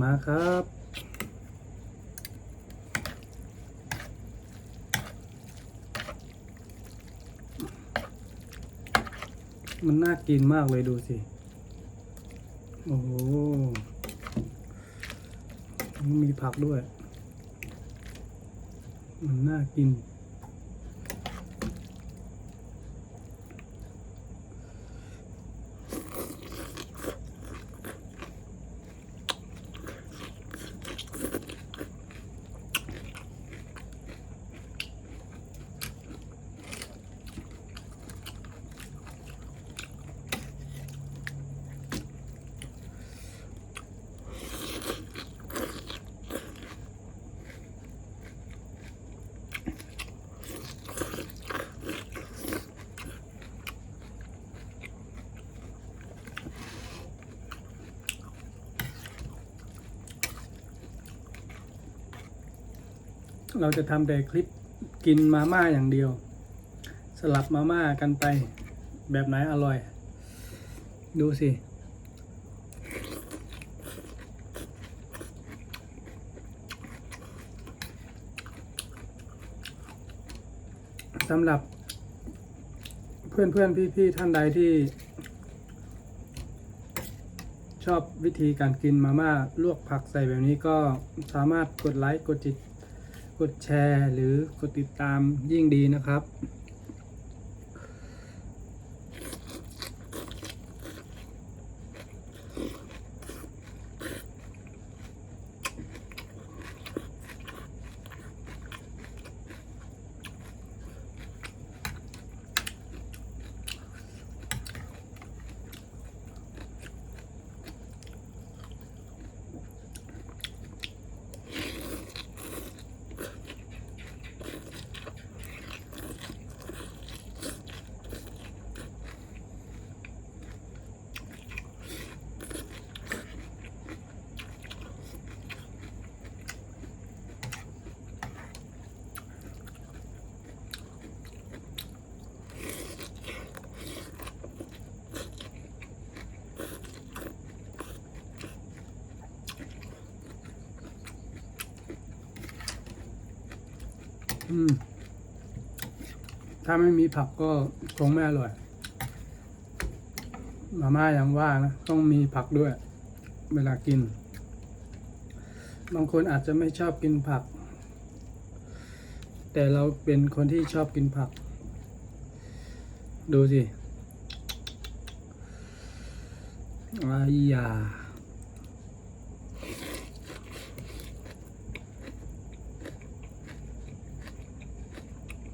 มาครับ มันน่ากินมากเลยดูสิ โอ้โห มีผักด้วย มันน่ากิน เราจะทำแต่คลิปกินมาม่าอย่างเดียว สลับมาม่ากันไปแบบไหนอร่อย ดูสิสำหรับเพื่อนเพื่อนพี่พี่ท่านใดที่ ชอบวิธีการกินมาม่าลวกผักใส่แบบนี้ก็สามารถกดไลค์กดติด กดแชร์หรือกดติดตามยิ่งดีนะครับ อืม ถ้าไม่มีผักก็คงไม่อร่อย มาม่าอย่างว่านะ ต้องมีผักด้วย เวลากิน บางคนอาจจะไม่ชอบกินผัก แต่เราเป็นคนที่ชอบกินผัก ดูสิอายา